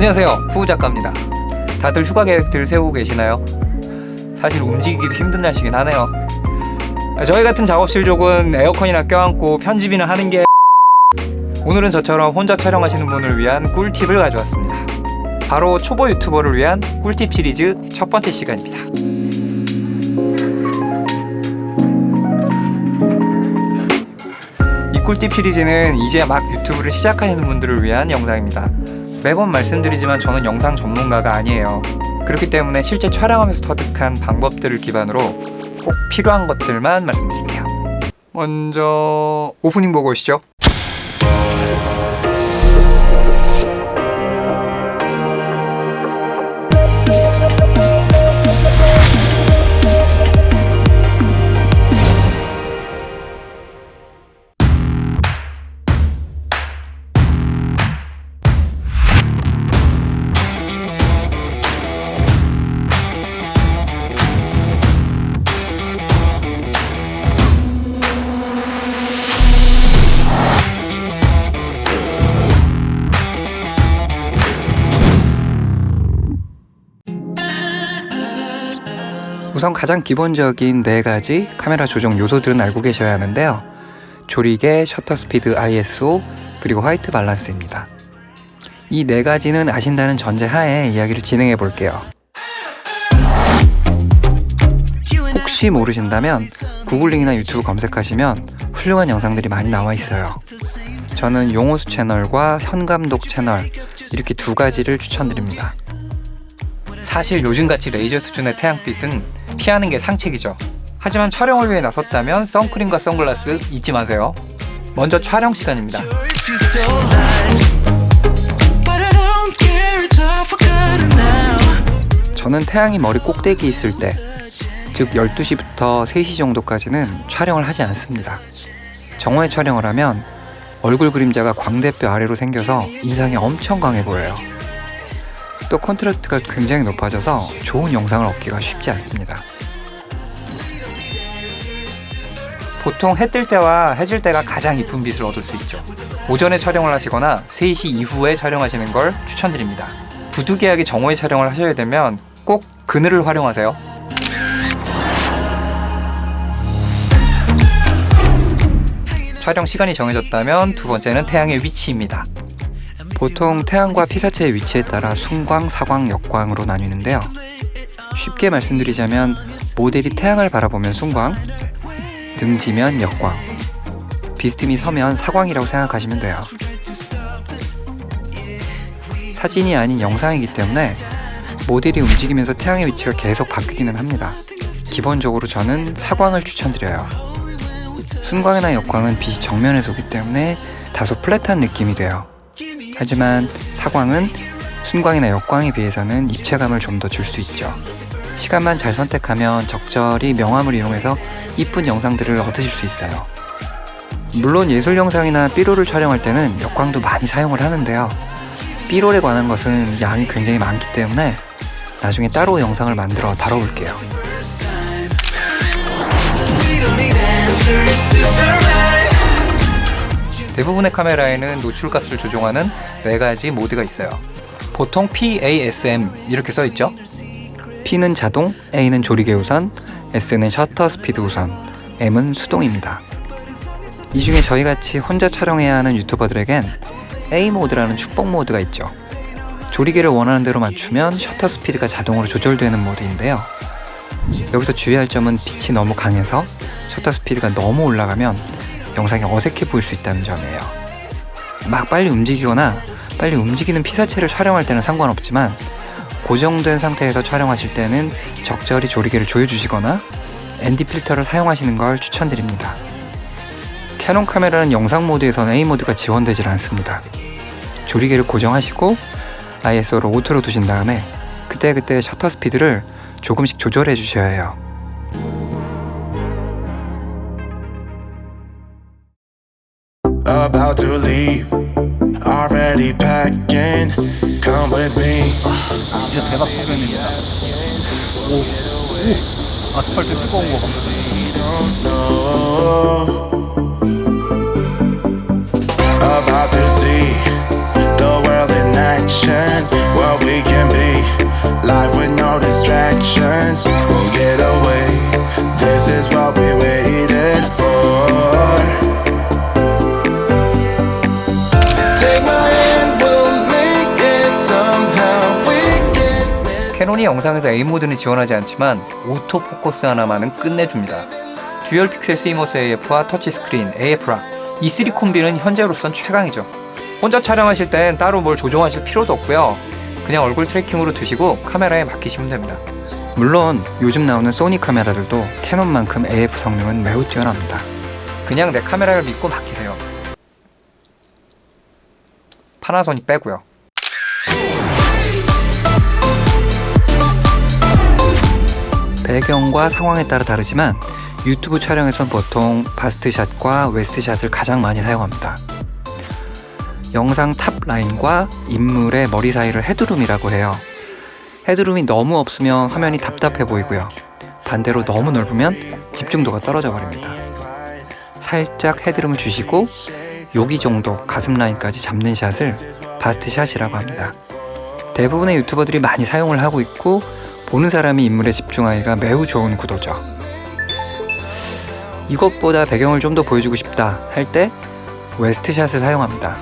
안녕하세요. 후 작가입니다. 다들 휴가 계획들 세우고 계시나요? 사실 움직이기도 힘든 날씨긴 하네요. 저희 같은 작업실족은 에어컨이나 껴안고 편집이나 하는 게 오늘은 저처럼 혼자 촬영하시는 분을 위한 꿀팁을 가져왔습니다. 바로 초보 유튜버를 위한 꿀팁 시리즈 첫 번째 시간입니다. 이 꿀팁 시리즈는 이제 막 유튜브를 시작하시는 분들을 위한 영상입니다. 매번 말씀드리지만 저는 영상 전문가가 아니에요. 그렇기 때문에 실제 촬영하면서 터득한 방법들을 기반으로 꼭 필요한 것들만 말씀드릴게요. 먼저 오프닝 보고 오시죠. 우선 가장 기본적인 네 가지 카메라 조정 요소들은 알고 계셔야 하는데요. 조리개, 셔터 스피드, ISO, 그리고 화이트 밸런스입니다. 이 네 가지는 아신다는 전제 하에 이야기를 진행해 볼게요. 혹시 모르신다면 구글링이나 유튜브 검색하시면 훌륭한 영상들이 많이 나와 있어요. 저는 용호수 채널과 현감독 채널 이렇게 두 가지를 추천드립니다. 사실 요즘같이 레이저 수준의 태양빛은 피하는 게 상책이죠. 하지만 촬영을 위해 나섰다면 선크림과 선글라스 잊지 마세요. 먼저 촬영 시간입니다. 저는 태양이 머리 꼭대기 있을 때, 즉 12시부터 3시 정도까지는 촬영을 하지 않습니다. 정오에 촬영을 하면 얼굴 그림자가 광대뼈 아래로 생겨서 인상이 엄청 강해 보여요. 또 컨트라스트가 굉장히 높아져서 좋은 영상을 얻기가 쉽지 않습니다. 보통 해 뜰 때와 해 질 때가 가장 이쁜 빛을 얻을 수 있죠. 오전에 촬영을 하시거나 3시 이후에 촬영하시는 걸 추천드립니다. 부득이하게 정오에 촬영을 하셔야 되면 꼭 그늘을 활용하세요. 촬영 시간이 정해졌다면 두 번째는 태양의 위치입니다. 보통 태양과 피사체의 위치에 따라 순광, 사광, 역광으로 나뉘는데요. 쉽게 말씀드리자면 모델이 태양을 바라보면 순광, 등지면 역광, 비스듬히 서면 사광이라고 생각하시면 돼요. 사진이 아닌 영상이기 때문에 모델이 움직이면서 태양의 위치가 계속 바뀌기는 합니다. 기본적으로 저는 사광을 추천드려요. 순광이나 역광은 빛이 정면에서 오기 때문에 다소 플랫한 느낌이 돼요. 하지만 사광은 순광이나 역광에 비해서는 입체감을 좀 더 줄 수 있죠. 시간만 잘 선택하면 적절히 명암을 이용해서 이쁜 영상들을 얻으실 수 있어요. 물론 예술 영상이나 삐로를 촬영할 때는 역광도 많이 사용을 하는데요. 삐롤에 관한 것은 양이 굉장히 많기 때문에 나중에 따로 영상을 만들어 다뤄볼게요. 대부분의 카메라에는 노출 값을 조정하는 네 가지 모드가 있어요. 보통 PASM 이렇게 써 있죠. P는 자동, A는 조리개 우선, S는 셔터 스피드 우선, M은 수동입니다. 이 중에 저희 같이 혼자 촬영해야 하는 유튜버들에겐 A 모드라는 축복 모드가 있죠. 조리개를 원하는 대로 맞추면 셔터 스피드가 자동으로 조절되는 모드인데요. 여기서 주의할 점은 빛이 너무 강해서 셔터 스피드가 너무 올라가면 영상이 어색해 보일 수 있다는 점이에요. 막 빨리 움직이거나 빨리 움직이는 피사체를 촬영할 때는 상관없지만 고정된 상태에서 촬영하실 때는 적절히 조리개를 조여주시거나 ND 필터를 사용하시는 걸 추천드립니다. 캐논 카메라는 영상 모드에서는 A 모드가 지원되질 않습니다. 조리개를 고정하시고 ISO를 오토로 두신 다음에 그때그때 셔터 스피드를 조금씩 조절해 주셔야 해요. about to leave. Already packing. Come with me. 진짜 대박 수련입니다. 오, 오, 아스팔트 뜨거운 거 봐. About to see the world at action. What we can be, live with no distractions. We'll get away. This is what we 캐논이 영상에서 A 모드는 지원하지 않지만 오토 포커스 하나만은 끝내줍니다. 듀얼 픽셀 시모스 AF와 터치 스크린 AF랑 E3 콤비는 현재로선 최강이죠. 혼자 촬영하실 땐 따로 뭘 조정하실 필요도 없고요. 그냥 얼굴 트래킹으로 두시고 카메라에 맡기시면 됩니다. 물론 요즘 나오는 소니 카메라들도 캐논만큼 AF 성능은 매우 뛰어납니다. 그냥 내 카메라를 믿고 맡기세요. 파나소닉 빼고요. 배경과 상황에 따라 다르지만 유튜브 촬영에선 보통 바스트샷과 웨스트샷을 가장 많이 사용합니다. 영상 탑 라인과 인물의 머리 사이를 헤드룸이라고 해요. 헤드룸이 너무 없으면 화면이 답답해 보이고요. 반대로 너무 넓으면 집중도가 떨어져 버립니다. 살짝 헤드룸을 주시고 여기 정도 가슴 라인까지 잡는 샷을 바스트 샷이라고 합니다. 대부분의 유튜버들이 많이 사용을 하고 있고 보는 사람이 인물에 집중하기가 매우 좋은 구도죠. 이것보다 배경을 좀 더 보여주고 싶다 할 때 웨스트 샷을 사용합니다.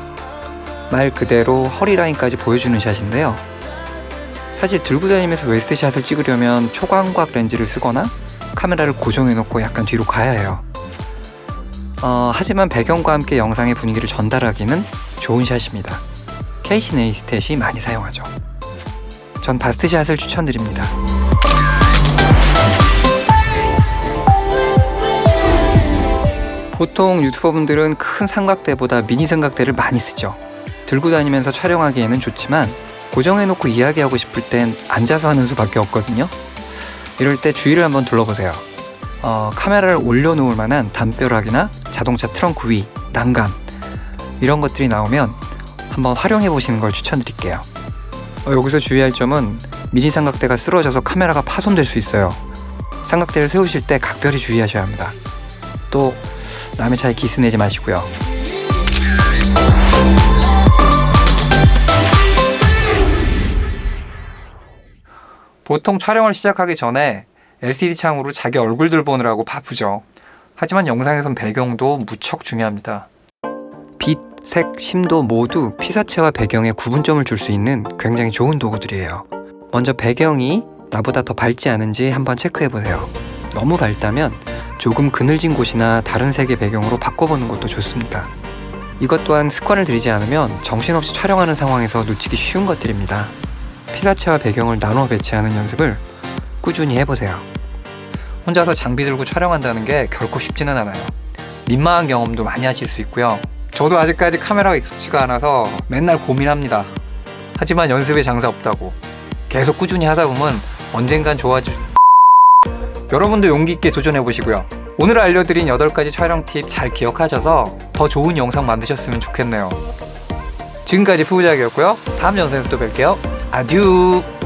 말 그대로 허리 라인까지 보여주는 샷인데요. 사실 들고 다니면서 웨스트 샷을 찍으려면 초광각 렌즈를 쓰거나 카메라를 고정해 놓고 약간 뒤로 가야 해요. 어, 하지만 배경과 함께 영상의 분위기를 전달하기는 좋은 샷입니다. 케이시 네이스탯이 많이 사용하죠. 전 바스트샷을 추천드립니다. 보통 유튜버분들은 큰 삼각대보다 미니 삼각대를 많이 쓰죠. 들고 다니면서 촬영하기에는 좋지만 고정해놓고 이야기하고 싶을 땐 앉아서 하는 수밖에 없거든요. 이럴 때 주위를 한번 둘러보세요. 어, 카메라를 올려놓을 만한 담벼락이나 자동차 트렁크 위, 난간 이런 것들이 나오면 한번 활용해 보시는 걸 추천드릴게요. 어, 여기서 주의할 점은 미니 삼각대가 쓰러져서 카메라가 파손될 수 있어요. 삼각대를 세우실 때 각별히 주의하셔야 합니다. 또 남의 차에 기스 내지 마시고요. 보통 촬영을 시작하기 전에 LCD 창으로 자기 얼굴들 보느라고 바쁘죠. 하지만 영상에선 배경도 무척 중요합니다. 빛, 색, 심도 모두 피사체와 배경에 구분점을 줄 수 있는 굉장히 좋은 도구들이에요. 먼저 배경이 나보다 더 밝지 않은지 한번 체크해 보세요. 너무 밝다면 조금 그늘진 곳이나 다른 색의 배경으로 바꿔보는 것도 좋습니다. 이것 또한 습관을 들이지 않으면 정신없이 촬영하는 상황에서 놓치기 쉬운 것들입니다. 피사체와 배경을 나눠 배치하는 연습을 꾸준히 해보세요. 혼자서 장비 들고 촬영한다는 게 결코 쉽지는 않아요. 민망한 경험도 많이 하실 수 있고요. 저도 아직까지 카메라가 익숙지가 않아서 맨날 고민합니다. 하지만 연습에 장사 없다고. 계속 꾸준히 하다 보면 언젠간 좋아질 여러분도 용기 있게 도전해 보시고요. 오늘 알려드린 8가지 촬영 팁 잘 기억하셔서 더 좋은 영상 만드셨으면 좋겠네요. 지금까지 푸우작이었고요. 다음 영상에서 또 뵐게요. 아듀!